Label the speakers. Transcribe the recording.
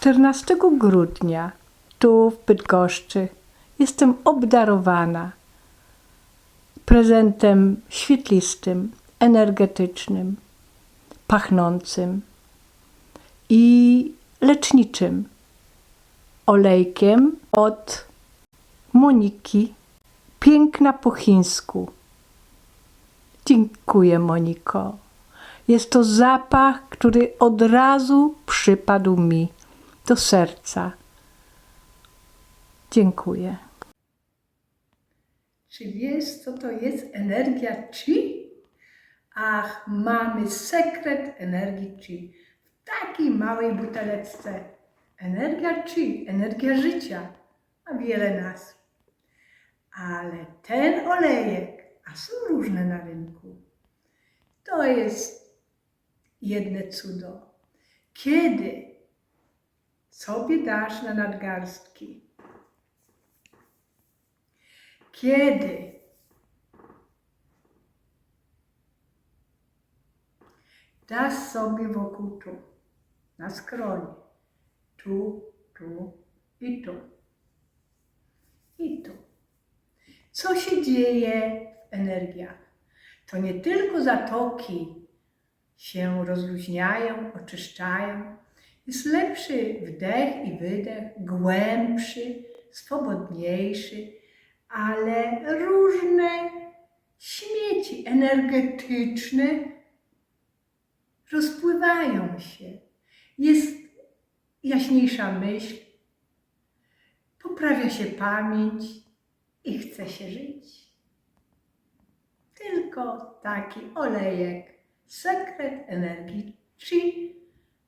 Speaker 1: 14 grudnia tu w Bydgoszczy jestem obdarowana prezentem świetlistym, energetycznym, pachnącym i leczniczym olejkiem od Moniki, piękna po chińsku. Dziękuję, Moniko. Jest to zapach, który od razu przypadł mi do serca. Dziękuję.
Speaker 2: Czy wiesz, co to jest energia chi? Ach, mamy sekret energii chi. W takiej małej buteleczce. Energia chi, energia życia, ma wiele nazw. Ale ten olejek, a są różne na rynku, to jest jedne cudo. Kiedy sobie dasz na nadgarstki, kiedy dasz sobie wokół tu, na skronie, tu, tu i tu, i tu. Co się dzieje w energiach? To nie tylko zatoki się rozluźniają, oczyszczają. Jest lepszy wdech i wydech, głębszy, swobodniejszy, ale różne śmieci energetyczne rozpływają się. Jest jaśniejsza myśl, poprawia się pamięć i chce się żyć. Tylko taki olejek, sekret energii chi